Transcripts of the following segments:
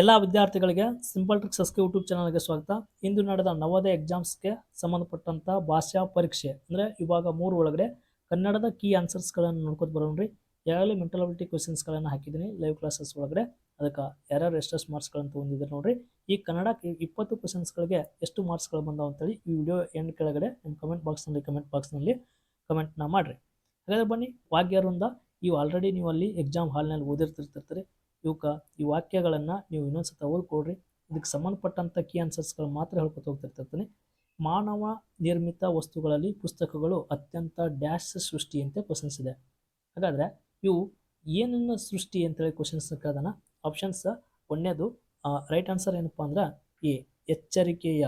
ಎಲ್ಲ ವಿದ್ಯಾರ್ಥಿಗಳಿಗೆ simple tricks S K YouTube ಚಾನಲ್ಗೆ ಸ್ವಾಗತ. ಇಂದು ನಡೆದ ನವೋದಯ ಎಕ್ಸಾಮ್ಸ್ಗೆ ಸಂಬಂಧಪಟ್ಟಂಥ ಭಾಷಾ ಪರೀಕ್ಷೆ, ಅಂದರೆ ಇವಾಗ ಮೂರು ಒಳಗಡೆ ಕನ್ನಡದ ಕೀ ಆನ್ಸರ್ಸ್ಗಳನ್ನು ನೋಡ್ಕೊತ ಬರೋಣ್ರಿ. ಅಬಿಲಿಟಿ ಕ್ವಶನ್ಸ್ಗಳನ್ನು ಹಾಕಿದ್ದೀನಿ ಲೈವ್ ಕ್ಲಾಸಸ್ ಒಳಗಡೆ. ಅದಕ್ಕೆ ಯಾರ್ಯಾರು ಎಷ್ಟೆಷ್ಟು ಮಾರ್ಕ್ಸ್ಗಳನ್ನು ತೊಗೊಂಡಿದ್ದಾರೆ ನೋಡ್ರಿ. ಈ ಕನ್ನಡ ಇಪ್ಪತ್ತು ಕ್ವಶನ್ಸ್ಗಳಿಗೆ ಎಷ್ಟು ಮಾರ್ಕ್ಸ್ಗಳು ಬಂದಾವ ಅಂತೇಳಿ ಈ ವಿಡಿಯೋ ಎಂಡ್ ಕೆಳಗಡೆ ನಿಮ್ಮ ಕಮೆಂಟ್ ಬಾಕ್ಸ್ನಲ್ಲಿ ಕಮೆಂಟ್ ಬಾಕ್ಸ್ನಲ್ಲಿ ಕಮೆಂಟ್ನ ಮಾಡಿರಿ. ಹಾಗಾದ್ರೆ ಬನ್ನಿ ವಾಗ್ಯರಿಂದ ಇವು ಆಲ್ರೆಡಿ ನೀವು ಅಲ್ಲಿ ಎಕ್ಸಾಮ್ ಹಾಲ್ನಲ್ಲಿ ಓದಿರ್ತಿರ್ತಿರ್ತೀರಿ. ಇವಕ್ಕೆ ಈ ವಾಕ್ಯಗಳನ್ನು ನೀವು ಇನ್ನೊಂದ್ಸತ ಓದ್ಕೊಡ್ರಿ ಇದಕ್ಕೆ ಸಂಬಂಧಪಟ್ಟಂಥ ಕೀ ಆನ್ಸರ್ಸ್ಗಳು ಮಾತ್ರ ಹೇಳ್ಕೊತ ಹೋಗ್ತಿರ್ತಿರ್ತೀನಿ ಮಾನವ ನಿರ್ಮಿತ ವಸ್ತುಗಳಲ್ಲಿ ಪುಸ್ತಕಗಳು ಅತ್ಯಂತ ಡ್ಯಾಶ್ ಸೃಷ್ಟಿ ಅಂತ ಕ್ವಶನ್ಸ್ ಇದೆ. ಹಾಗಾದರೆ ಇವು ಏನನ್ನ ಸೃಷ್ಟಿ ಅಂತೇಳಿ ಕ್ವಶನ್ಸ್ ಕೇಳ್ದಾನ? ಆಪ್ಷನ್ಸ್ ಒಂದನೇದು ರೈಟ್ ಆನ್ಸರ್ ಏನಪ್ಪ ಅಂದ್ರೆ ಎ, ಎಚ್ಚರಿಕೆಯ.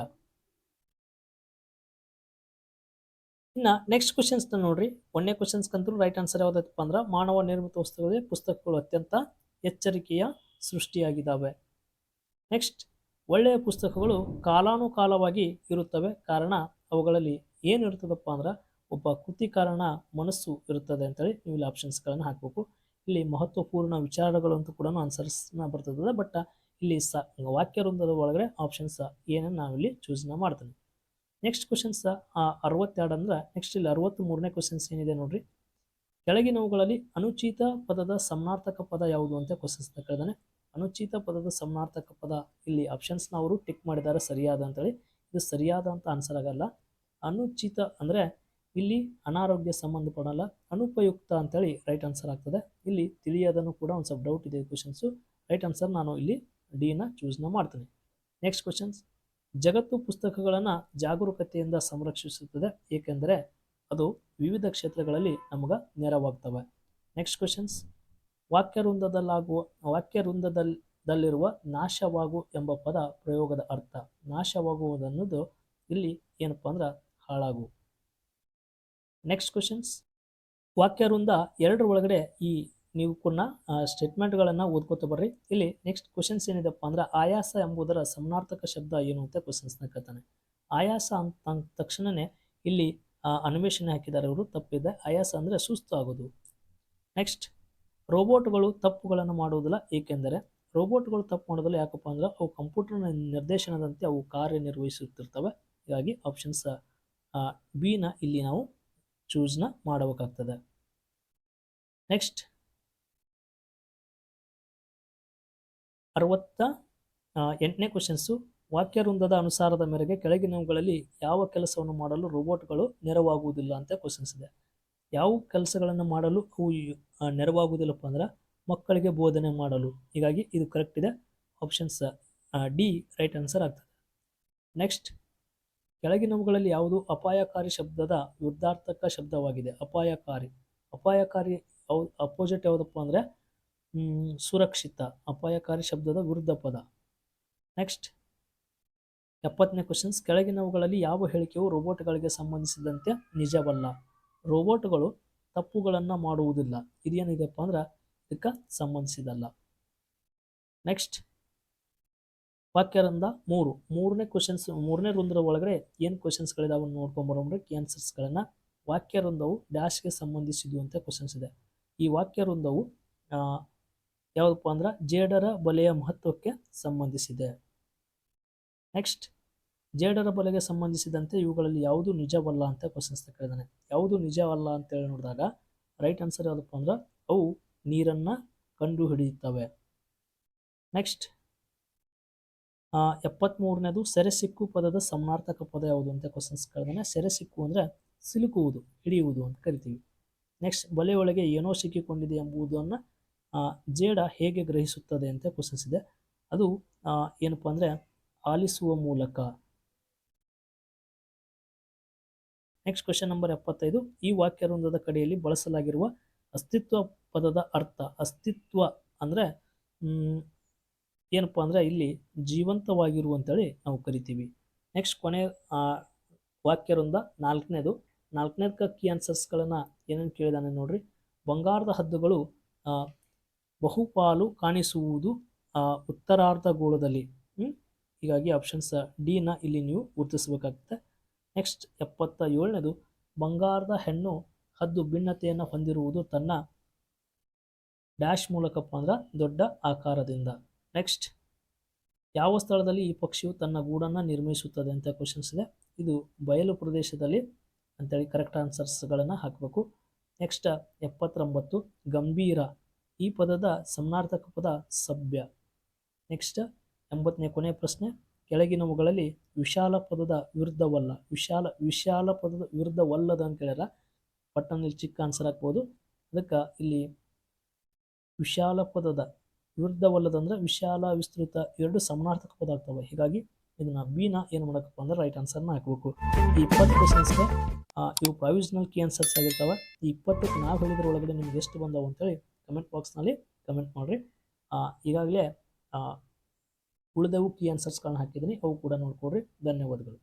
ಇನ್ನು ನೆಕ್ಸ್ಟ್ ಕ್ವಶನ್ಸ್ ನೋಡ್ರಿ. ಒಂದನೇ ಕ್ವಶನ್ಸ್ಗಂತೂ ರೈಟ್ ಆನ್ಸರ್ ಯಾವುದಪ್ಪ ಅಂದ್ರೆ ಮಾನವ ನಿರ್ಮಿತ ವಸ್ತುಗಳಿಗೆ ಪುಸ್ತಕಗಳು ಅತ್ಯಂತ ಎಚ್ಚರಿಕೆಯ ಸೃಷ್ಟಿಯಾಗಿದ್ದಾವೆ. ನೆಕ್ಸ್ಟ್, ಒಳ್ಳೆಯ ಪುಸ್ತಕಗಳು ಕಾಲಾನುಕಾಲವಾಗಿ ಇರುತ್ತವೆ. ಕಾರಣ, ಅವುಗಳಲ್ಲಿ ಏನು ಇರ್ತದಪ್ಪ ಅಂದ್ರೆ, ಒಬ್ಬ ಕೃತಿಕಾರನ ಮನಸ್ಸು ಇರುತ್ತದೆ ಅಂತೇಳಿ ನೀವು ಇಲ್ಲಿ ಆಪ್ಷನ್ಸ್ಗಳನ್ನು ಹಾಕಬೇಕು. ಇಲ್ಲಿ ಮಹತ್ವಪೂರ್ಣ ವಿಚಾರಗಳು ಅಂತ ಕೂಡ ಆನ್ಸರ್ಸ್ನ ಬರ್ತದೆ. ಬಟ್, ಇಲ್ಲಿ ಸ, ವಾಕ್ಯ ವೃಂದದ ಒಳಗಡೆ ಆಪ್ಷನ್ಸ್ ಏನನ್ನು ನಾವಿಲ್ಲಿ ಚೂಸ್ನ ಮಾಡ್ತೇನೆ ನೆಕ್ಸ್ಟ್ ಕ್ವಶನ್ಸ್ ಅರವತ್ತೆರಡು ಅಂದ್ರೆ ನೆಕ್ಸ್ಟ್ ಇಲ್ಲಿ ಅರವತ್ತ್ ಮೂರನೇ ಕ್ವಶನ್ಸ್ ಏನಿದೆ ನೋಡ್ರಿ. ಕೆಳಗಿನವುಗಳಲ್ಲಿ ಅನುಚಿತ ಪದದ ಸಮನಾರ್ಥಕ ಪದ ಯಾವುದು ಅಂತ ಕ್ವಶನ್ಸ್ ಕೇಳಿದಾನೆ. ಅನುಚಿತ ಪದದ ಸಮನಾರ್ಥಕ ಪದ ಇಲ್ಲಿ ಆಪ್ಷನ್ಸ್ನ ಅವರು ಟಿಕ್ ಮಾಡಿದ್ದಾರೆ ಸರಿಯಾದ ಅಂತೇಳಿ. ಇದು ಸರಿಯಾದ ಅಂತ ಆನ್ಸರ್ ಆಗಲ್ಲ. ಅನುಚಿತ ಅಂದರೆ ಇಲ್ಲಿ ಅನಾರೋಗ್ಯ ಸಂಬಂಧಪಡಲ್ಲ, ಅನುಪಯುಕ್ತ ಅಂತೇಳಿ ರೈಟ್ ಆನ್ಸರ್ ಆಗ್ತದೆ. ಇಲ್ಲಿ ತಿಳಿಯೋದನ್ನು ಕೂಡ ಒಂದು ಸ್ವಲ್ಪ ಡೌಟ್ ಇದೆ ಕ್ವಶನ್ಸು ರೈಟ್ ಆನ್ಸರ್ ನಾನು ಇಲ್ಲಿ ಡಿನ ಚೂಸ್ನ ಮಾಡ್ತೀನಿ. ನೆಕ್ಸ್ಟ್ ಕ್ವಶನ್ಸ್ ಜಗತ್ತು ಪುಸ್ತಕಗಳನ್ನು ಜಾಗರೂಕತೆಯಿಂದ ಸಂರಕ್ಷಿಸುತ್ತದೆ. ಏಕೆಂದರೆ ಅದು ವಿವಿಧ ಕ್ಷೇತ್ರಗಳಲ್ಲಿ ನಮಗೆ ನೆರವಾಗ್ತವೆ. ನೆಕ್ಸ್ಟ್ ಕ್ವಶನ್ಸ್ ವಾಕ್ಯವೃಂದದಲ್ಲಾಗುವ ವಾಕ್ಯವೃಂದದಲ್ಲಿರುವ ನಾಶವಾಗು ಎಂಬ ಪದ ಪ್ರಯೋಗದ ಅರ್ಥ. ನಾಶವಾಗುವುದನ್ನೋದು ಇಲ್ಲಿ ಏನಪ್ಪ ಅಂದ್ರೆ ಹಾಳಾಗು. ನೆಕ್ಸ್ಟ್ ಕ್ವಶನ್ಸ್ ವಾಕ್ಯವೃಂದ ಎರಡರ ಒಳಗಡೆ ಈ ನೀವು ಕೂಡ ಸ್ಟೇಟ್ಮೆಂಟ್ಗಳನ್ನು ಓದ್ಕೋತ ಬರ್ರಿ. ಇಲ್ಲಿ ನೆಕ್ಸ್ಟ್ ಕ್ವಶನ್ಸ್ ಏನಿದೆಪ್ಪ ಅಂದ್ರೆ ಆಯಾಸ ಎಂಬುದರ ಸಮನಾರ್ಥಕ ಶಬ್ದ ಏನು ಅಂತ ಕ್ವಶನ್ಸ್ನ ಕೇಳ್ತಾನೆ. ಆಯಾಸ ಅಂತ ತಕ್ಷಣನೇ ಇಲ್ಲಿ ಅನ್ವೇಷಣೆ ಹಾಕಿದ್ದಾರೆ ಅವರು ತಪ್ಪಿದೆ. ಆಯಾಸ ಅಂದರೆ ಸುಸ್ತು ಆಗೋದು. ನೆಕ್ಸ್ಟ್ ರೋಬೋಟ್ಗಳು ತಪ್ಪುಗಳನ್ನು ಮಾಡುವುದಿಲ್ಲ. ಏಕೆಂದರೆ ರೋಬೋಟ್ಗಳು ತಪ್ಪು ಮಾಡೋದಿಲ್ಲ ಯಾಕಪ್ಪ ಅಂದ್ರೆ, ಅವು ಕಂಪ್ಯೂಟರ್ನ ನಿರ್ದೇಶನದಂತೆ ಅವು ಕಾರ್ಯನಿರ್ವಹಿಸುತ್ತಿರ್ತವೆ. ಹೀಗಾಗಿ ಆಪ್ಷನ್ಸ್ ಬಿನ ಇಲ್ಲಿ ನಾವು ಚೂಸ್ನ ಮಾಡಬೇಕಾಗ್ತದೆ. ನೆಕ್ಸ್ಟ್ ಅರವತ್ತ ಎಂಟನೇ ಕ್ವಶನ್ಸು ವಾಕ್ಯವೃಂದದ ಅನುಸಾರದ ಮೇರೆಗೆ ಕೆಳಗಿನವುಗಳಲ್ಲಿ ಯಾವ ಕೆಲಸವನ್ನು ಮಾಡಲು ರೋಬೋಟ್ಗಳು ನೆರವಾಗುವುದಿಲ್ಲ ಅಂತ ಕ್ವಶನ್ಸ್ ಇದೆ. ಯಾವ ಕೆಲಸಗಳನ್ನು ಮಾಡಲು ಅವು ನೆರವಾಗುವುದಿಲ್ಲಪ್ಪ ಅಂದ್ರೆ ಮಕ್ಕಳಿಗೆ ಬೋಧನೆ ಮಾಡಲು. ಹೀಗಾಗಿ ಇದು ಕರೆಕ್ಟ್ ಇದೆ. ಆಪ್ಷನ್ಸ್ ಡಿ ರೈಟ್ ಆನ್ಸರ್ ಆಗ್ತದೆ. ನೆಕ್ಸ್ಟ್ ಕೆಳಗಿನವುಗಳಲ್ಲಿ ಯಾವುದು ಅಪಾಯಕಾರಿ ಶಬ್ದದ ವಿರುದ್ಧಾರ್ಥಕ ಶಬ್ದವಾಗಿದೆ? ಅಪಾಯಕಾರಿ. ಅಪಾಯಕಾರಿ ಯಾವ ಅಪೋಸಿಟ್ ಯಾವುದಪ್ಪ ಅಂದರೆ ಸುರಕ್ಷಿತ. ಅಪಾಯಕಾರಿ ಶಬ್ದದ ವಿರುದ್ಧ ಪದ. ನೆಕ್ಸ್ಟ್ ಎಪ್ಪತ್ತನೇ ಕ್ವಶನ್ಸ್ ಕೆಳಗಿನವುಗಳಲ್ಲಿ ಯಾವ ಹೇಳಿಕೆಯು ರೋಬೋಟ್ಗಳಿಗೆ ಸಂಬಂಧಿಸಿದಂತೆ ನಿಜವಲ್ಲ? ರೋಬೋಟ್ಗಳು ತಪ್ಪುಗಳನ್ನು ಮಾಡುವುದಿಲ್ಲ. ಇದೇನಿದೆಪ್ಪ ಅಂದ್ರೆ ಇದಕ್ಕೆ ಸಂಬಂಧಿಸಿದಲ್ಲ. ನೆಕ್ಸ್ಟ್ ವಾಕ್ಯರಂದ ಮೂರು. ಮೂರನೇ ಕ್ವಶನ್ಸ್ ಮೂರನೇ ರುಂದ್ರ ಒಳಗಡೆ ಏನು ಕ್ವಶನ್ಸ್ಗಳಿದಾವೆ ನೋಡ್ಕೊಂಬರೋಮ್ರೆ ಆನ್ಸರ್ಸ್ಗಳನ್ನು ವಾಕ್ಯ ವೃಂದವು ಡ್ಯಾಶ್ಗೆ ಸಂಬಂಧಿಸಿದ್ದು ಅಂತ ಕ್ವಶನ್ಸ್ ಇದೆ. ಈ ವಾಕ್ಯ ವೃಂದವು ಯಾವುದಪ್ಪ ಅಂದ್ರೆ ಜೇಡರ ಬಲೆಯ ಮಹತ್ವಕ್ಕೆ ಸಂಬಂಧಿಸಿದೆ. ನೆಕ್ಸ್ಟ್ ಜೇಡರ ಬಲೆಗೆ ಸಂಬಂಧಿಸಿದಂತೆ ಇವುಗಳಲ್ಲಿ ಯಾವುದು ನಿಜವಲ್ಲ ಅಂತ ಕ್ವಶನ್ಸ್ ಕೇಳಿದಾನೆ. ಯಾವುದು ನಿಜವಲ್ಲ ಅಂತೇಳಿ ನೋಡಿದಾಗ ರೈಟ್ ಆನ್ಸರ್ ಯಾವುದಪ್ಪ ಅಂದ್ರೆ, ಅವು ನೀರನ್ನು ಕಂಡು ಹಿಡಿಯುತ್ತವೆ ನೆಕ್ಸ್ಟ್ ಎಪ್ಪತ್ತ್ಮೂರನೇದು ಸೆರೆಸಿಕ್ಕು ಪದದ ಸಮನಾರ್ಥಕ ಪದ ಯಾವುದು ಅಂತ ಕ್ವಶನ್ಸ್ ಕೇಳಿದಾನೆ. ಸೆರೆಸಿಕ್ಕು ಅಂದರೆ ಸಿಲುಕುವುದು, ಹಿಡಿಯುವುದು ಅಂತ ಕರಿತೀವಿ. ನೆಕ್ಸ್ಟ್ ಬಲೆ ಒಳಗೆ ಏನೋ ಸಿಕ್ಕಿಕೊಂಡಿದೆ ಎಂಬುದನ್ನು ಜೇಡ ಹೇಗೆ ಗ್ರಹಿಸುತ್ತದೆ ಅಂತ ಕ್ವಶನ್ಸ್ ಇದೆ. ಅದು ಏನಪ್ಪ ಅಂದರೆ ಆಲಿಸುವ ಮೂಲಕ ನೆಕ್ಸ್ಟ್ ಕ್ವಶನ್ ನಂಬರ್ ಎಪ್ಪತ್ತೈದು. ಈ ವಾಕ್ಯ ವೃಂದದ ಕಡೆಯಲ್ಲಿ ಬಳಸಲಾಗಿರುವ ಅಸ್ತಿತ್ವ ಪದದ ಅರ್ಥ. ಅಸ್ತಿತ್ವ ಅಂದರೆ ಏನಪ್ಪ ಅಂದರೆ ಇಲ್ಲಿ ಜೀವಂತವಾಗಿರುವಂಥೇಳಿ ನಾವು ಕರಿತೀವಿ. ನೆಕ್ಸ್ಟ್ ಕೊನೆ ವಾಕ್ಯ ವೃಂದ ನಾಲ್ಕನೇದು. ನಾಲ್ಕನೇದಕ್ಕೆ ಕೀ ಆನ್ಸರ್ಸ್ಗಳನ್ನು ಏನೇನು ಕೇಳಿದಾನೆ ನೋಡ್ರಿ. ಬಂಗಾರದ ಹದ್ದುಗಳು ಬಹುಪಾಲು ಕಾಣಿಸುವುದು ಉತ್ತರಾರ್ಧ ಗೋಳದಲ್ಲಿ ಹೀಗಾಗಿ ಆಪ್ಷನ್ಸ್ ಡಿನ ಇಲ್ಲಿ ನೀವು ಗುರುತಿಸಬೇಕಾಗುತ್ತೆ. ನೆಕ್ಸ್ಟ್ ಎಪ್ಪತ್ತ ಏಳನೇದು ಬಂಗಾರದ ಹೆಣ್ಣು ಹದ್ದು ಭಿನ್ನತೆಯನ್ನು ಹೊಂದಿರುವುದು ತನ್ನ ಡ್ಯಾಶ್ ಮೂಲಕಪ್ಪ ಅಂದ್ರೆ ದೊಡ್ಡ ಆಕಾರದಿಂದ. ನೆಕ್ಸ್ಟ್, ಯಾವ ಸ್ಥಳದಲ್ಲಿ ಈ ಪಕ್ಷಿಯು ತನ್ನ ಗೂಡನ್ನು ನಿರ್ಮಿಸುತ್ತದೆ ಅಂತ ಕ್ವಶನ್ಸ್ ಇದೆ. ಇದು ಬಯಲು ಪ್ರದೇಶದಲ್ಲಿ ಅಂತೇಳಿ ಕರೆಕ್ಟ್ ಆನ್ಸರ್ಸ್ಗಳನ್ನು ಹಾಕಬೇಕು. ನೆಕ್ಸ್ಟ್, ಎಪ್ಪತ್ತೊಂಬತ್ತು, ಗಂಭೀರ, ಈ ಪದದ ಸಮನಾರ್ಥಕ ಪದ ಸಭ್ಯ. ನೆಕ್ಸ್ಟ್, ಎಂಬತ್ತನೇ ಕೊನೆಯ ಪ್ರಶ್ನೆ ಕೆಳಗಿನವುಗಳಲ್ಲಿ ವಿಶಾಲ ಪದದ ವಿರುದ್ಧವಲ್ಲ. ವಿಶಾಲ ವಿಶಾಲ ಪದದ ವಿರುದ್ಧವಲ್ಲದ ಅಂತ ಹೇಳ್ಯಾರ. ಪಟ್ಟಣದಲ್ಲಿ ಚಿಕ್ಕ ಆನ್ಸರ್ ಹಾಕ್ಬೋದು. ಅದಕ್ಕೆ ಇಲ್ಲಿ ವಿಶಾಲ ಪದದ ವಿರುದ್ಧವಲ್ಲದಂದ್ರೆ ವಿಶಾಲ, ವಿಸ್ತೃತ ಎರಡು ಸಮಾನಾರ್ಥಕ ಪದ ಆಗ್ತವೆ. ಹೀಗಾಗಿ ಇದನ್ನ ಬಿನ ಏನು ಮಾಡಬೇಕಪ್ಪ ಅಂದ್ರೆ ರೈಟ್ ಆನ್ಸರ್ನ ಹಾಕಬೇಕು. ಈ ಇಪ್ಪತ್ತು ಕ್ವಶನ್ಸ್ಗೆ ಇವು ಪ್ರಾವಿಷನಲ್ ಕೀ ಆನ್ಸರ್ಸ್ ಆಗಿರ್ತವೆ. ಈ ಇಪ್ಪತ್ತಕ್ಕೆ ನಾವು ಹೇಳಿದ್ರ ಒಳಗಡೆ ನಿಮ್ಗೆ ಎಷ್ಟು ಬಂದವು ಅಂತೇಳಿ ಕಮೆಂಟ್ ಬಾಕ್ಸ್ನಲ್ಲಿ ಕಮೆಂಟ್ ಮಾಡಿರಿ. ಈಗಾಗಲೇ ಉಳಿದವು ಕೀ ಆನ್ಸರ್ಸ್ಗಳನ್ನ ಹಾಕಿದ್ದೀನಿ ಅವು ಕೂಡ ನೋಡ್ಕೊಡ್ರಿ ಧನ್ಯವಾದಗಳು.